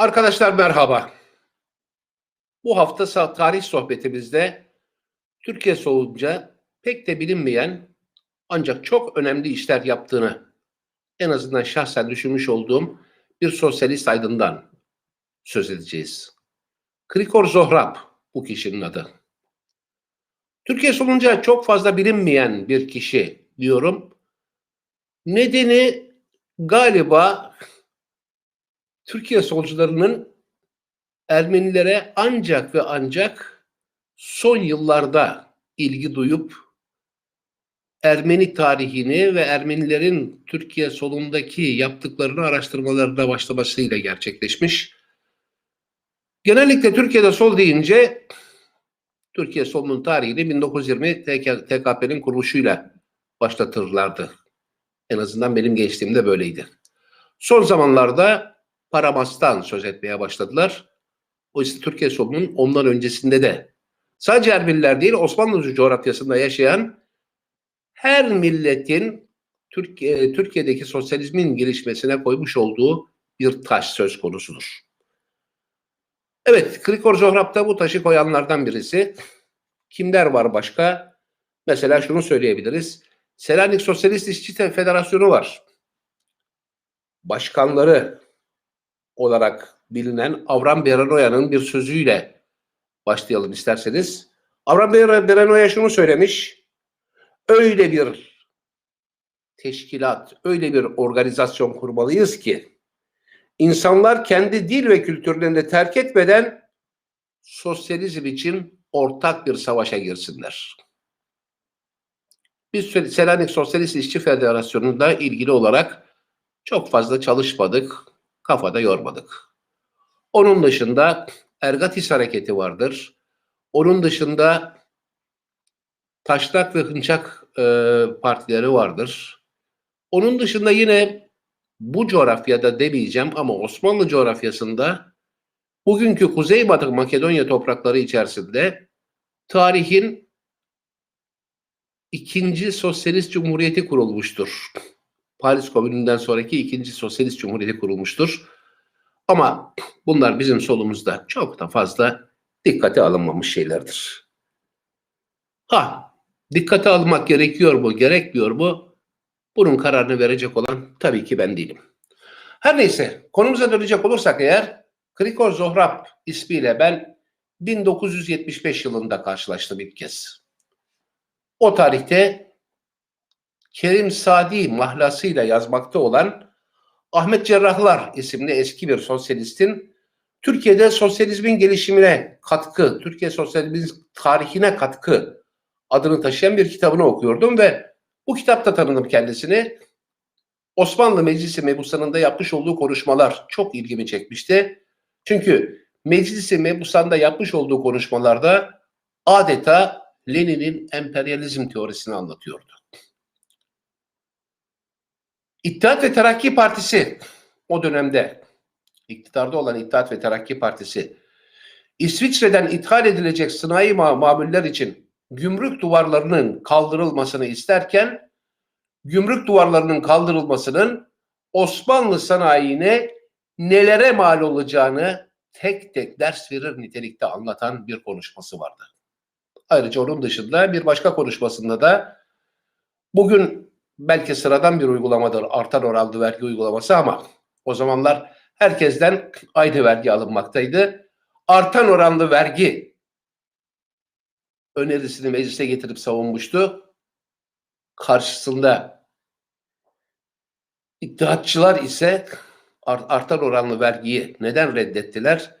Arkadaşlar merhaba. Bu hafta tarih sohbetimizde Türkiye solunca pek de bilinmeyen ancak çok önemli işler yaptığını en azından şahsen düşünmüş olduğum bir sosyalist aydından söz edeceğiz. Krikor Zohrab bu kişinin adı. Türkiye solunca çok fazla bilinmeyen bir kişi diyorum. Nedeni galiba Türkiye solcularının Ermenilere ancak ve ancak son yıllarda ilgi duyup Ermeni tarihini ve Ermenilerin Türkiye solundaki yaptıklarını araştırmalarına başlamasıyla gerçekleşmiş. Genellikle Türkiye'de sol deyince Türkiye solunun tarihini 1920 TK TKP'nin kuruluşuyla başlatırlardı. En azından benim gençliğimde böyleydi. Son zamanlarda Paramas'tan söz etmeye başladılar. Oysa Türkiye solunun ondan öncesinde de sadece Ermeniler değil Osmanlı coğrafyasında yaşayan her milletin Türkiye, Türkiye'deki sosyalizmin gelişmesine koymuş olduğu bir taş söz konusudur. Evet, Krikor Zohrab da bu taşı koyanlardan birisi. Kimler var başka? Mesela şunu söyleyebiliriz. Selanik Sosyalist İşçi Federasyonu var. Başkanları olarak bilinen Avram Berenoya'nın bir sözüyle başlayalım isterseniz. Avram Berenoya şunu söylemiş. Öyle bir teşkilat, öyle bir organizasyon kurmalıyız ki insanlar kendi dil ve kültürlerini terk etmeden sosyalizm için ortak bir savaşa girsinler. Biz Selanik Sosyalist İşçi Federasyonu'nda ilgili olarak çok fazla çalışmadık, kafada yormadık. Onun dışında Ergatis Hareketi vardır. Onun dışında Taşnak ve Hınçak e, partileri vardır. Onun dışında yine bu coğrafyada demeyeceğim ama Osmanlı coğrafyasında bugünkü Kuzeybatı Makedonya toprakları içerisinde tarihin ikinci sosyalist cumhuriyeti kurulmuştur. Paris Komünü'nden sonraki ikinci sosyalist cumhuriyeti kurulmuştur. Ama bunlar bizim solumuzda çok da fazla dikkate alınmamış şeylerdir. Ha, dikkate almak gerekiyor mu, gerekmiyor mu? Bunun kararını verecek olan tabii ki ben değilim. Her neyse, konumuza dönecek olursak eğer, Krikor Zohrab ismiyle ben 1975 yılında karşılaştım ilk kez. O tarihte Kerim Sadi mahlasıyla yazmakta olan Ahmet Cerrahlar isimli eski bir sosyalistin Türkiye'de sosyalizmin gelişimine katkı, Türkiye sosyalizmin tarihine katkı adını taşıyan bir kitabını okuyordum ve bu kitapta tanıdım kendisini. Osmanlı Meclisi Mebusanı'nda yapmış olduğu konuşmalar çok ilgimi çekmişti. Çünkü Meclisi Mebusan'da yapmış olduğu konuşmalarda adeta Lenin'in emperyalizm teorisini anlatıyordu. İttihat ve Terakki Partisi o dönemde iktidarda olan İttihat ve Terakki Partisi İsviçre'den ithal edilecek sınai ma mamuller için gümrük duvarlarının kaldırılmasını isterken gümrük duvarlarının kaldırılmasının Osmanlı sanayine nelere mal olacağını tek tek ders verir nitelikte anlatan bir konuşması vardı. Ayrıca onun dışında bir başka konuşmasında da bugün belki sıradan bir uygulamadır artan oranlı vergi uygulaması ama o zamanlar herkesten aynı vergi alınmaktaydı. Artan oranlı vergi önerisini meclise getirip savunmuştu. Karşısında iddiatçılar ise artan oranlı vergiyi neden reddettiler?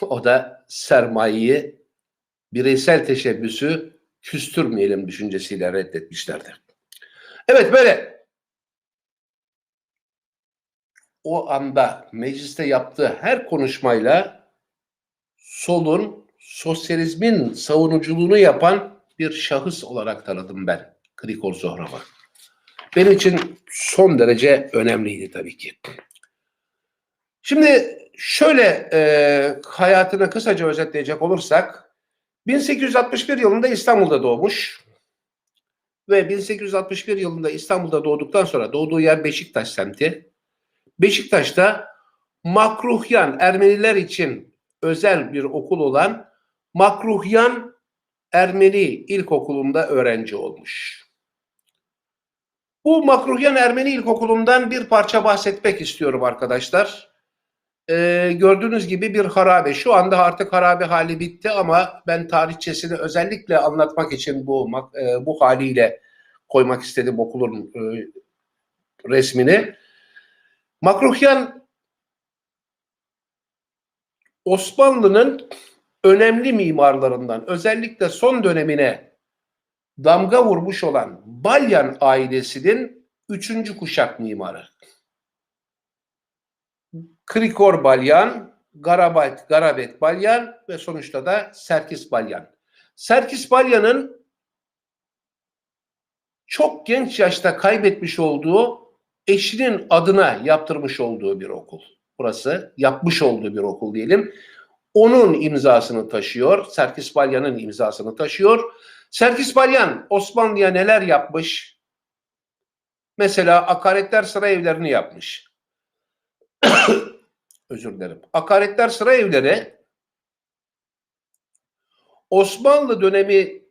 O da sermayeyi bireysel teşebbüsü küstürmeyelim düşüncesiyle reddetmişlerdi. Evet böyle o anda mecliste yaptığı her konuşmayla solun sosyalizmin savunuculuğunu yapan bir şahıs olarak tanıdım ben Krikor Zohrab'ı. Benim için son derece önemliydi tabii ki. Şimdi şöyle e, hayatını kısaca özetleyecek olursak 1861 yılında İstanbul'da doğmuş ve 1861 yılında İstanbul'da doğduktan sonra doğduğu yer Beşiktaş semti. Beşiktaş'ta Makruhyan Ermeniler için özel bir okul olan Makruhyan Ermeni İlkokulu'nda öğrenci olmuş. Bu Makruhyan Ermeni İlkokulu'ndan bir parça bahsetmek istiyorum arkadaşlar. Ee, gördüğünüz gibi bir harabe. Şu anda artık harabe hali bitti ama ben tarihçesini özellikle anlatmak için bu e, bu haliyle koymak istedim okulun e, resmini. Makruhyan Osmanlı'nın önemli mimarlarından özellikle son dönemine damga vurmuş olan Balyan ailesinin üçüncü kuşak mimarı. Krikor Balyan, Garabet, Garabet Balyan ve sonuçta da Serkis Balyan. Serkis Balyan'ın çok genç yaşta kaybetmiş olduğu eşinin adına yaptırmış olduğu bir okul. Burası yapmış olduğu bir okul diyelim. Onun imzasını taşıyor. Serkis Balyan'ın imzasını taşıyor. Serkis Balyan Osmanlı'ya neler yapmış? Mesela akaretler sıra evlerini yapmış. Özür dilerim. Akaretler sıra evleri Osmanlı dönemi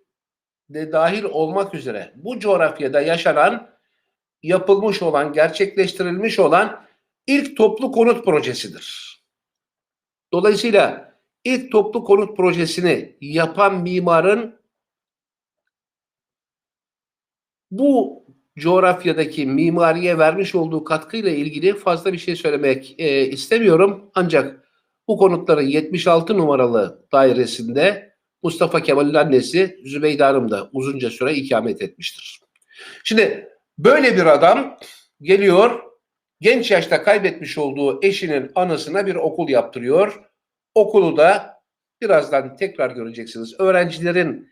de dahil olmak üzere bu coğrafyada yaşanan, yapılmış olan, gerçekleştirilmiş olan ilk toplu konut projesidir. Dolayısıyla ilk toplu konut projesini yapan mimarın bu coğrafyadaki mimariye vermiş olduğu katkıyla ilgili fazla bir şey söylemek e, istemiyorum. Ancak bu konutların 76 numaralı dairesinde Mustafa Kemal'in annesi Zübeyde Hanım da uzunca süre ikamet etmiştir. Şimdi böyle bir adam geliyor genç yaşta kaybetmiş olduğu eşinin anısına bir okul yaptırıyor. Okulu da birazdan tekrar göreceksiniz. Öğrencilerin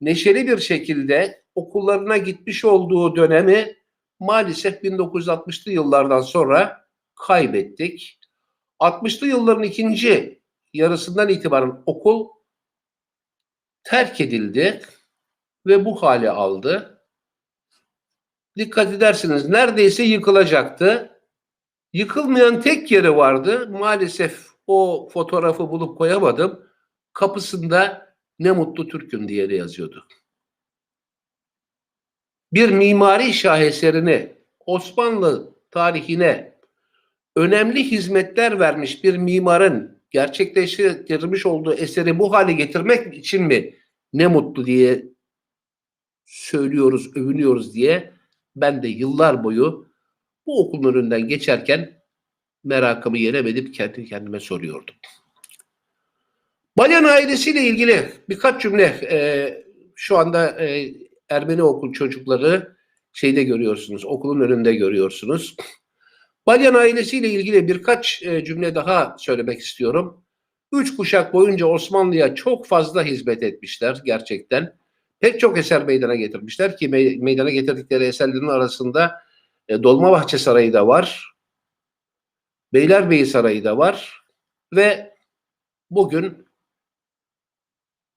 neşeli bir şekilde okullarına gitmiş olduğu dönemi maalesef 1960'lı yıllardan sonra kaybettik. 60'lı yılların ikinci yarısından itibaren okul terk edildi ve bu hale aldı. Dikkat edersiniz neredeyse yıkılacaktı. Yıkılmayan tek yeri vardı. Maalesef o fotoğrafı bulup koyamadım. Kapısında ne mutlu Türk'üm diye yazıyordu. Bir mimari şaheserini Osmanlı tarihine önemli hizmetler vermiş bir mimarın gerçekleştirmiş olduğu eseri bu hale getirmek için mi ne mutlu diye söylüyoruz, övünüyoruz diye ben de yıllar boyu bu okulun önünden geçerken merakımı yenemedip kendi kendime soruyordum. Balyan ailesiyle ilgili birkaç cümle e, şu anda e, Ermeni okul çocukları şeyde görüyorsunuz, okulun önünde görüyorsunuz. Balyan ailesiyle ilgili birkaç e, cümle daha söylemek istiyorum. Üç kuşak boyunca Osmanlı'ya çok fazla hizmet etmişler gerçekten. Pek çok eser meydana getirmişler ki me meydana getirdikleri eserlerin arasında e, Dolmabahçe Sarayı da var. Beylerbeyi Sarayı da var. Ve bugün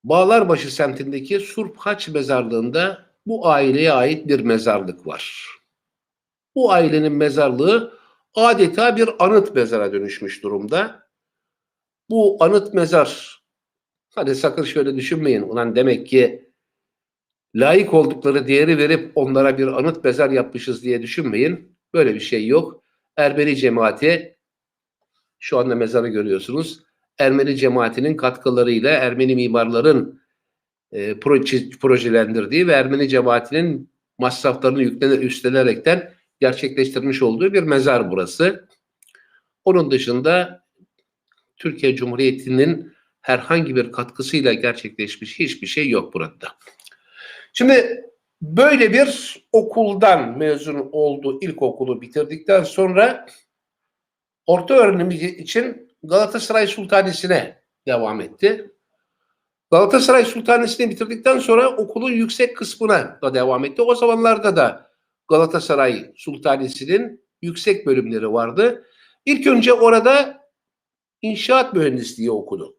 Bağlarbaşı semtindeki Surp Haç mezarlığında bu aileye ait bir mezarlık var. Bu ailenin mezarlığı adeta bir anıt mezara dönüşmüş durumda. Bu anıt mezar, hadi sakın şöyle düşünmeyin, ulan demek ki layık oldukları değeri verip onlara bir anıt mezar yapmışız diye düşünmeyin. Böyle bir şey yok. Ermeni cemaati, şu anda mezarı görüyorsunuz, Ermeni cemaatinin katkılarıyla Ermeni mimarların e, proje, projelendirdiği ve Ermeni cemaatinin masraflarını yüklener, üstlenerekten gerçekleştirmiş olduğu bir mezar burası. Onun dışında Türkiye Cumhuriyeti'nin herhangi bir katkısıyla gerçekleşmiş hiçbir şey yok burada. Şimdi böyle bir okuldan mezun oldu, ilkokulu bitirdikten sonra orta öğrenim için Galatasaray Sultanisi'ne devam etti. Galatasaray Sultanisi'ni bitirdikten sonra okulun yüksek kısmına da devam etti. O zamanlarda da Galatasaray Sultanisi'nin yüksek bölümleri vardı. İlk önce orada inşaat mühendisliği okudu.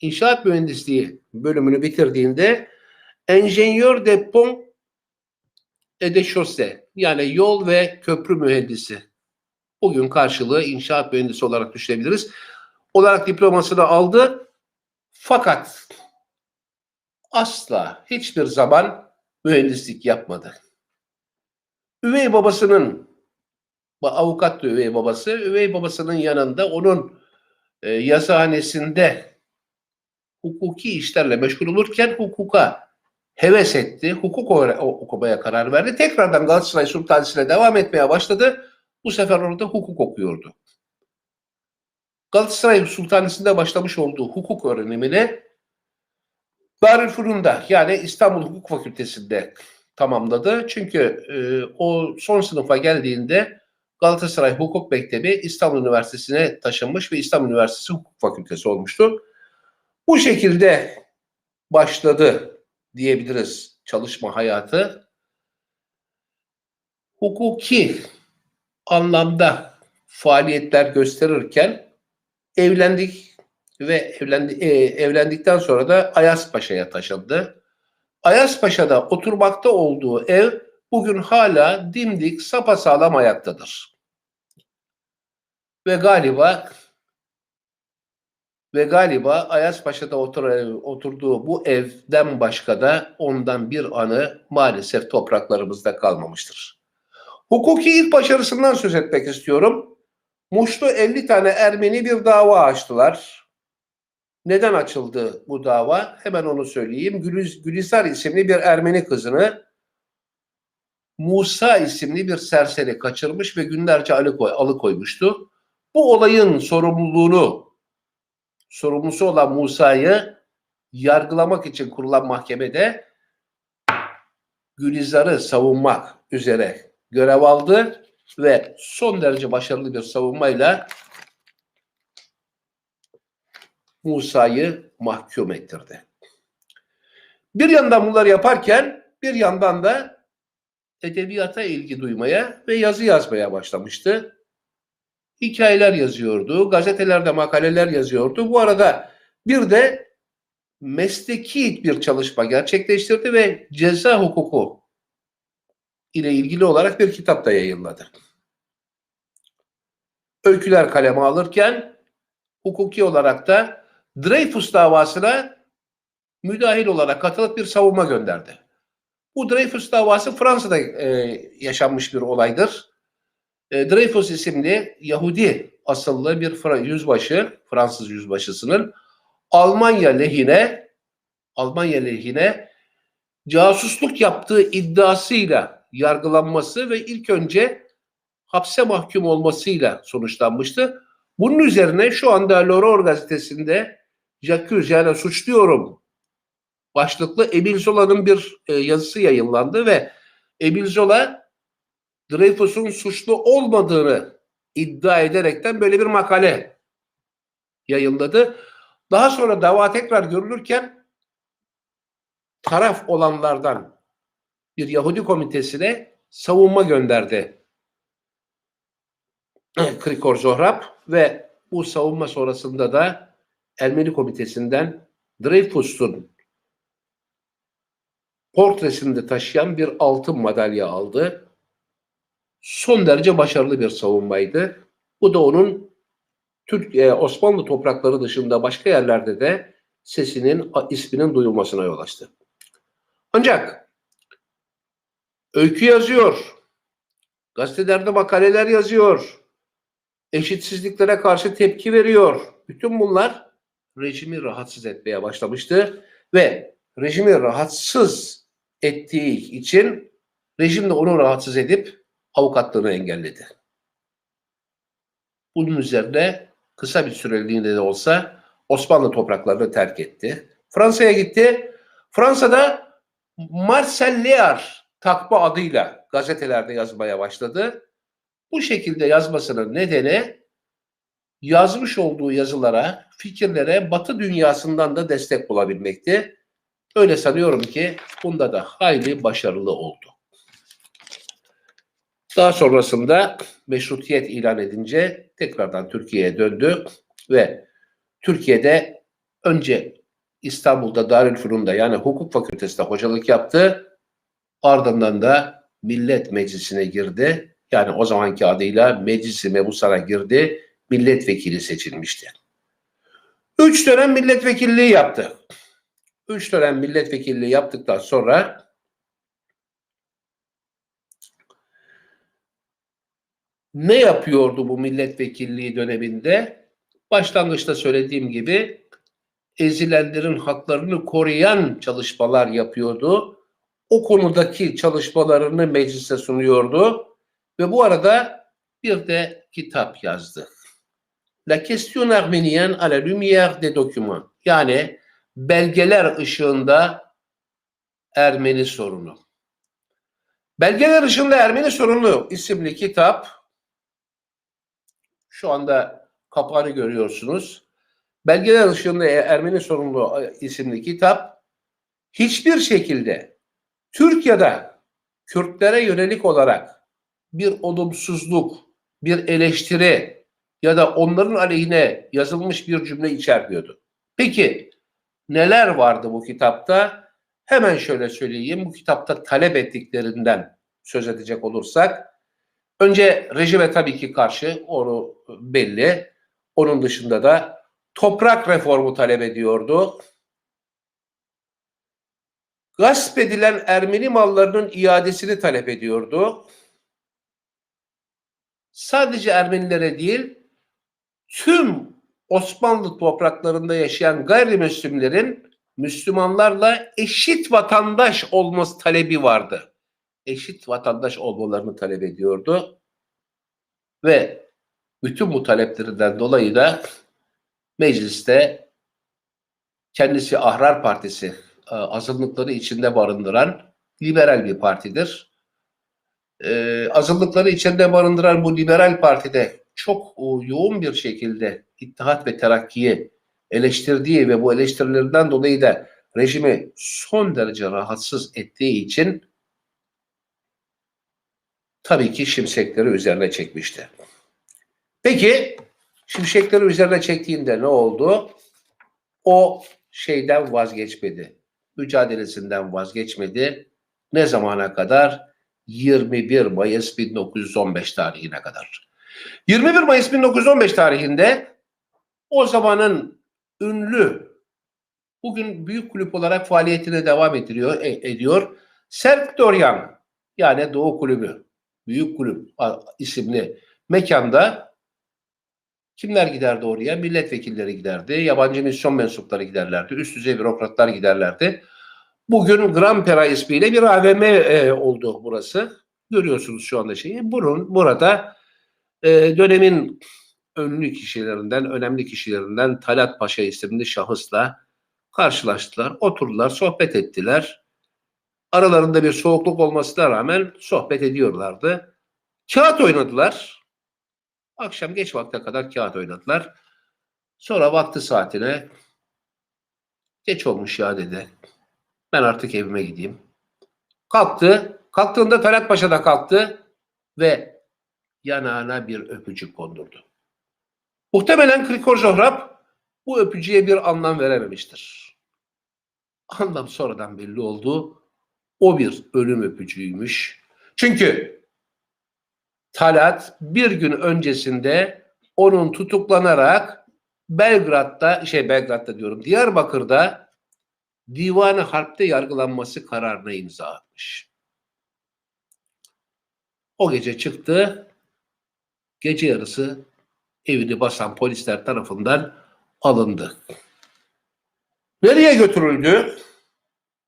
İnşaat mühendisliği bölümünü bitirdiğinde Engineer de Pont de Chaussée yani yol ve köprü mühendisi Bugün karşılığı inşaat mühendisi olarak düşünebiliriz. Olarak diplomasını aldı. Fakat asla hiçbir zaman mühendislik yapmadı. Üvey babasının avukat da üvey babası, üvey babasının yanında onun e, yazıhanesinde hukuki işlerle meşgul olurken hukuka heves etti. Hukuk okumaya karar verdi. Tekrardan Galatasaray Sultanisi'ne devam etmeye başladı. Bu sefer orada hukuk okuyordu. Galatasaray Sultanisi'nde başlamış olduğu hukuk öğrenimini Darülfünun'da yani İstanbul Hukuk Fakültesi'nde tamamladı. Çünkü e, o son sınıfa geldiğinde Galatasaray Hukuk Mektebi İstanbul Üniversitesi'ne taşınmış ve İstanbul Üniversitesi Hukuk Fakültesi olmuştu. Bu şekilde başladı diyebiliriz çalışma hayatı. Hukuki anlamda faaliyetler gösterirken evlendik ve evlendi, e, evlendikten sonra da Ayaspaşa'ya taşındı. Ayaspaşa'da oturmakta olduğu ev bugün hala dimdik sapasağlam ayaktadır. Ve galiba ve galiba Ayaspaşa'da otur, oturduğu bu evden başka da ondan bir anı maalesef topraklarımızda kalmamıştır. Hukuki ilk başarısından söz etmek istiyorum. Muş'ta 50 tane Ermeni bir dava açtılar. Neden açıldı bu dava? Hemen onu söyleyeyim. Gülüz, Gülizar isimli bir Ermeni kızını Musa isimli bir serseri kaçırmış ve günlerce alıkoy, alıkoymuştu. Bu olayın sorumluluğunu sorumlusu olan Musa'yı yargılamak için kurulan mahkemede Gülizar'ı savunmak üzere görev aldı ve son derece başarılı bir savunmayla Musa'yı mahkum ettirdi. Bir yandan bunları yaparken bir yandan da edebiyata ilgi duymaya ve yazı yazmaya başlamıştı. Hikayeler yazıyordu, gazetelerde makaleler yazıyordu. Bu arada bir de mesleki bir çalışma gerçekleştirdi ve ceza hukuku ile ilgili olarak bir kitap da yayınladı. Öyküler kaleme alırken hukuki olarak da Dreyfus davasına müdahil olarak katılıp bir savunma gönderdi. Bu Dreyfus davası Fransa'da e, yaşanmış bir olaydır. E, Dreyfus isimli Yahudi asıllı bir yüzbaşı, Fransız yüzbaşısının Almanya lehine Almanya lehine casusluk yaptığı iddiasıyla yargılanması ve ilk önce hapse mahkum olmasıyla sonuçlanmıştı. Bunun üzerine şu anda L'Aurore gazetesinde Jacques yani suçluyorum başlıklı Emil Zola'nın bir e, yazısı yayınlandı ve Emil Zola Dreyfus'un suçlu olmadığını iddia ederekten böyle bir makale yayınladı. Daha sonra dava tekrar görülürken taraf olanlardan bir Yahudi komitesine savunma gönderdi. Krikor Zohrab ve bu savunma sonrasında da Ermeni komitesinden Dreyfus'un portresinde taşıyan bir altın madalya aldı. Son derece başarılı bir savunmaydı. Bu da onun Türkiye Osmanlı toprakları dışında başka yerlerde de sesinin, isminin duyulmasına yol açtı. Ancak öykü yazıyor, gazetelerde makaleler yazıyor, eşitsizliklere karşı tepki veriyor. Bütün bunlar rejimi rahatsız etmeye başlamıştı ve rejimi rahatsız ettiği için rejim de onu rahatsız edip avukatlığını engelledi. Bunun üzerine kısa bir süreliğinde de olsa Osmanlı topraklarını terk etti. Fransa'ya gitti. Fransa'da Marcel Léar takma adıyla gazetelerde yazmaya başladı. Bu şekilde yazmasının nedeni yazmış olduğu yazılara, fikirlere Batı dünyasından da destek bulabilmekti. Öyle sanıyorum ki bunda da hayli başarılı oldu. Daha sonrasında meşrutiyet ilan edince tekrardan Türkiye'ye döndü ve Türkiye'de önce İstanbul'da Darülfünun'da yani hukuk fakültesinde hocalık yaptı. Ardından da Millet Meclisi'ne girdi Yani o zamanki adıyla Meclisi Mebusan'a girdi, milletvekili seçilmişti. Üç dönem milletvekilliği yaptı. Üç dönem milletvekilliği yaptıktan sonra ne yapıyordu bu milletvekilliği döneminde? Başlangıçta söylediğim gibi ezilenlerin haklarını koruyan çalışmalar yapıyordu. O konudaki çalışmalarını meclise sunuyordu ve bu arada bir de kitap yazdı. La question arménienne à la lumière des documents. Yani belgeler ışığında Ermeni sorunu. Belgeler ışığında Ermeni sorunu isimli kitap şu anda kapağını görüyorsunuz. Belgeler ışığında Ermeni sorunu isimli kitap hiçbir şekilde Türkiye'de Kürtlere yönelik olarak bir olumsuzluk, bir eleştiri ya da onların aleyhine yazılmış bir cümle içermiyordu. Peki neler vardı bu kitapta? Hemen şöyle söyleyeyim. Bu kitapta talep ettiklerinden söz edecek olursak önce rejime tabii ki karşı onu belli. Onun dışında da toprak reformu talep ediyordu. Gasp edilen Ermeni mallarının iadesini talep ediyordu. Sadece Ermenilere değil, tüm Osmanlı topraklarında yaşayan gayrimüslimlerin Müslümanlarla eşit vatandaş olması talebi vardı. Eşit vatandaş olmalarını talep ediyordu. Ve bütün bu taleplerinden dolayı da mecliste kendisi Ahrar Partisi e, azınlıkları içinde barındıran liberal bir partidir. Ee, azınlıkları içinde barındıran bu liberal partide çok o, yoğun bir şekilde İttihat ve Terakki'yi eleştirdiği ve bu eleştirilerinden dolayı da rejimi son derece rahatsız ettiği için tabii ki şimşekleri üzerine çekmişti. Peki şimşekleri üzerine çektiğinde ne oldu? O şeyden vazgeçmedi. Mücadelesinden vazgeçmedi. Ne zamana kadar? 21 Mayıs 1915 tarihine kadar. 21 Mayıs 1915 tarihinde o zamanın ünlü bugün büyük kulüp olarak faaliyetine devam ettiriyor, e, ediyor. Serk Doryan yani Doğu Kulübü, Büyük Kulüp isimli mekanda kimler giderdi oraya? Milletvekilleri giderdi, yabancı misyon mensupları giderlerdi, üst düzey bürokratlar giderlerdi. Bugün Grampera ismiyle bir AVM e, oldu burası. Görüyorsunuz şu anda şeyi. Bunun burada e, dönemin ünlü kişilerinden, önemli kişilerinden Talat Paşa isimli şahısla karşılaştılar, oturdular, sohbet ettiler. Aralarında bir soğukluk olmasına rağmen sohbet ediyorlardı. Kağıt oynadılar. Akşam geç vakte kadar kağıt oynadılar. Sonra vakti saatine geç olmuş ya dedi. Ben artık evime gideyim. Kalktı. Kalktığında Talat Paşa da kalktı ve yanağına bir öpücük kondurdu. Muhtemelen Krikor Zohrab bu öpücüğe bir anlam verememiştir. Anlam sonradan belli oldu. O bir ölüm öpücüğüymüş. Çünkü Talat bir gün öncesinde onun tutuklanarak Belgrad'da, şey Belgrad'da diyorum, Diyarbakır'da divanı harpte yargılanması kararına imza atmış. O gece çıktı, gece yarısı evini basan polisler tarafından alındı. Nereye götürüldü?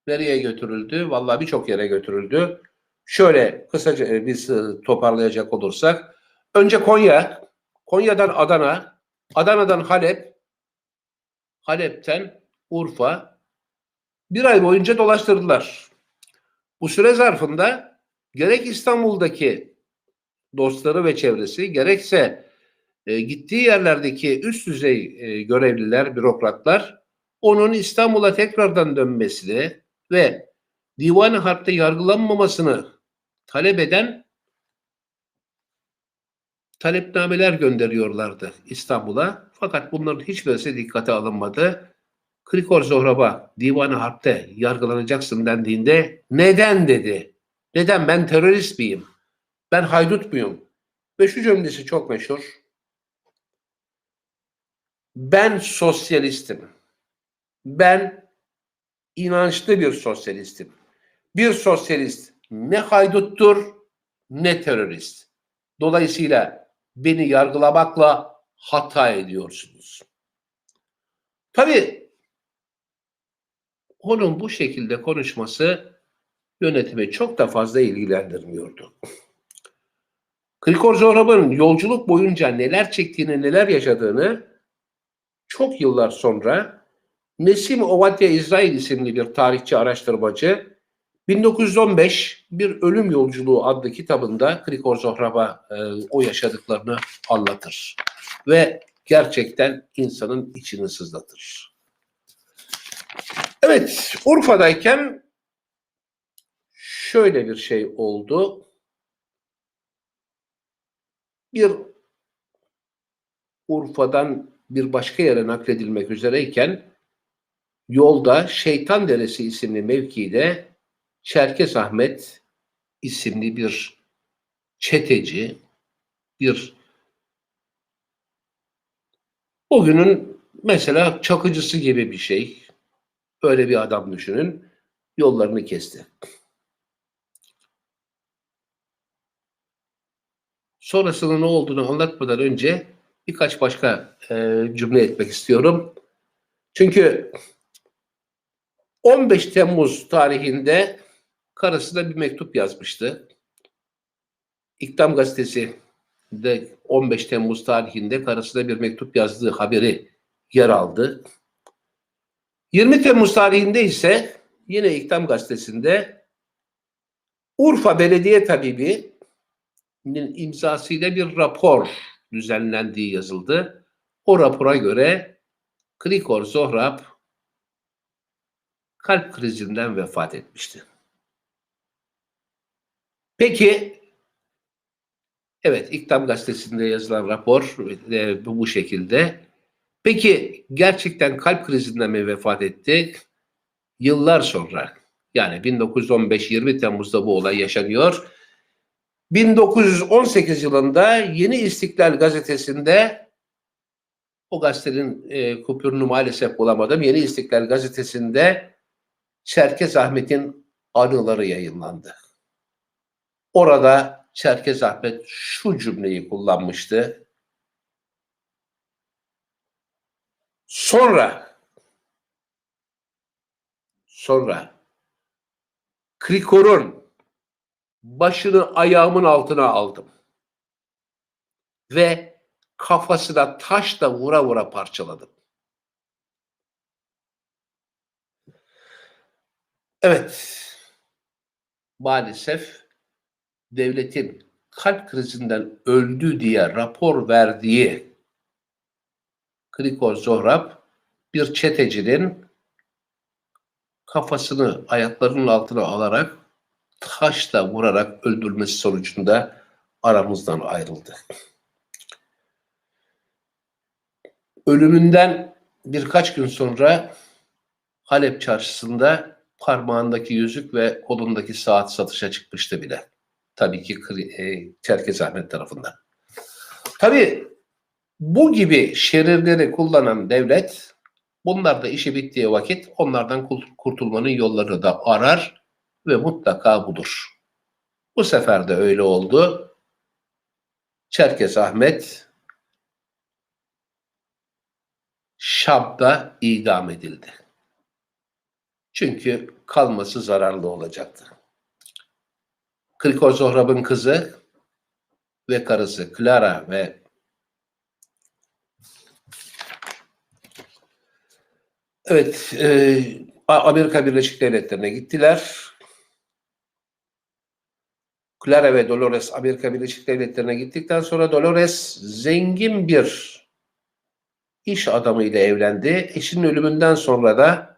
Nereye götürüldü? Vallahi birçok yere götürüldü. Şöyle kısaca e, biz e, toparlayacak olursak. Önce Konya, Konya'dan Adana, Adana'dan Halep, Halep'ten Urfa bir ay boyunca dolaştırdılar. Bu süre zarfında gerek İstanbul'daki dostları ve çevresi gerekse e, gittiği yerlerdeki üst düzey e, görevliler, bürokratlar onun İstanbul'a tekrardan dönmesini ve divan-ı harpte yargılanmamasını talep eden talepnameler gönderiyorlardı İstanbul'a. Fakat bunların hiçbirisi dikkate alınmadı. Krikor Zohrab'a divan-ı harpte yargılanacaksın dendiğinde neden dedi. Neden ben terörist miyim? Ben haydut muyum? Ve şu cümlesi çok meşhur. Ben sosyalistim. Ben inançlı bir sosyalistim. Bir sosyalist ne hayduttur ne terörist. Dolayısıyla beni yargılamakla hata ediyorsunuz. Tabii onun bu şekilde konuşması yönetimi çok da fazla ilgilendirmiyordu. Krikor Zohrab'ın yolculuk boyunca neler çektiğini, neler yaşadığını çok yıllar sonra Nesim Ovadya İsrail isimli bir tarihçi araştırmacı 1915 Bir Ölüm Yolculuğu adlı kitabında Krikor Zohrab'a e, o yaşadıklarını anlatır. Ve gerçekten insanın içini sızlatır. Evet, Urfa'dayken şöyle bir şey oldu. Bir Urfa'dan bir başka yere nakledilmek üzereyken yolda Şeytan Deresi isimli mevkide Çerkes Ahmet isimli bir çeteci, bir bugünün mesela çakıcısı gibi bir şey. Öyle bir adam düşünün. Yollarını kesti. Sonrasında ne olduğunu anlatmadan önce birkaç başka e, cümle etmek istiyorum. Çünkü 15 Temmuz tarihinde karısına bir mektup yazmıştı. İktam gazetesi de 15 Temmuz tarihinde karısına bir mektup yazdığı haberi yer aldı. 20 Temmuz tarihinde ise yine İktam gazetesinde Urfa Belediye Tabibi'nin imzasıyla bir rapor düzenlendiği yazıldı. O rapora göre Krikor Zohrab kalp krizinden vefat etmişti. Peki evet İktam gazetesinde yazılan rapor e, bu şekilde. Peki gerçekten kalp krizinden mi vefat etti? Yıllar sonra yani 1915-20 Temmuz'da bu olay yaşanıyor. 1918 yılında Yeni İstiklal gazetesinde o gazetenin e, kupürünü maalesef bulamadım. Yeni İstiklal gazetesinde Çerkez Ahmet'in anıları yayınlandı. Orada Çerkez Ahmet şu cümleyi kullanmıştı. Sonra sonra Krikor'un başını ayağımın altına aldım. Ve kafasına taşla vura vura parçaladım. Evet, maalesef devletin kalp krizinden öldü diye rapor verdiği Krikor Zohrab bir çetecinin kafasını ayaklarının altına alarak taşla vurarak öldürmesi sonucunda aramızdan ayrıldı. Ölümünden birkaç gün sonra Halep çarşısında parmağındaki yüzük ve kolundaki saat satışa çıkmıştı bile. Tabii ki e, Çerkez Ahmet tarafından. Tabii bu gibi şerirleri kullanan devlet bunlar da işi bittiği vakit onlardan kurtulmanın yollarını da arar ve mutlaka budur. Bu sefer de öyle oldu. Çerkez Ahmet Şam'da idam edildi. Çünkü kalması zararlı olacaktı. Krikor Zohrab'ın kızı ve karısı Clara ve Evet, e, Amerika Birleşik Devletleri'ne gittiler. Clara ve Dolores Amerika Birleşik Devletleri'ne gittikten sonra Dolores zengin bir iş adamıyla evlendi. Eşinin ölümünden sonra da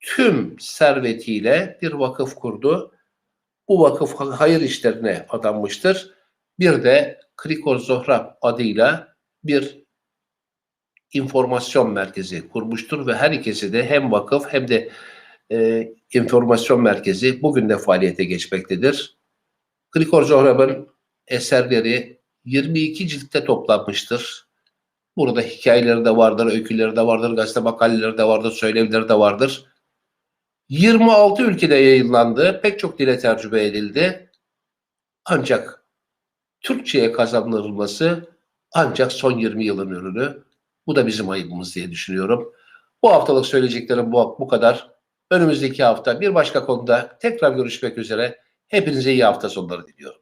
tüm servetiyle bir vakıf kurdu. Bu vakıf hayır işlerine adanmıştır. Bir de Krikor Zohrab adıyla bir informasyon merkezi kurmuştur ve her ikisi de hem vakıf hem de e, informasyon merkezi bugün de faaliyete geçmektedir. Grigor Zohrab'ın eserleri 22 ciltte toplanmıştır. Burada hikayeleri de vardır, öyküleri de vardır, gazete makaleleri de vardır, söylevleri de vardır. 26 ülkede yayınlandı, pek çok dile tercüme edildi. Ancak Türkçe'ye kazandırılması ancak son 20 yılın ürünü. Bu da bizim ayıbımız diye düşünüyorum. Bu haftalık söyleyeceklerim bu, bu kadar. Önümüzdeki hafta bir başka konuda tekrar görüşmek üzere. Hepinize iyi hafta sonları diliyorum.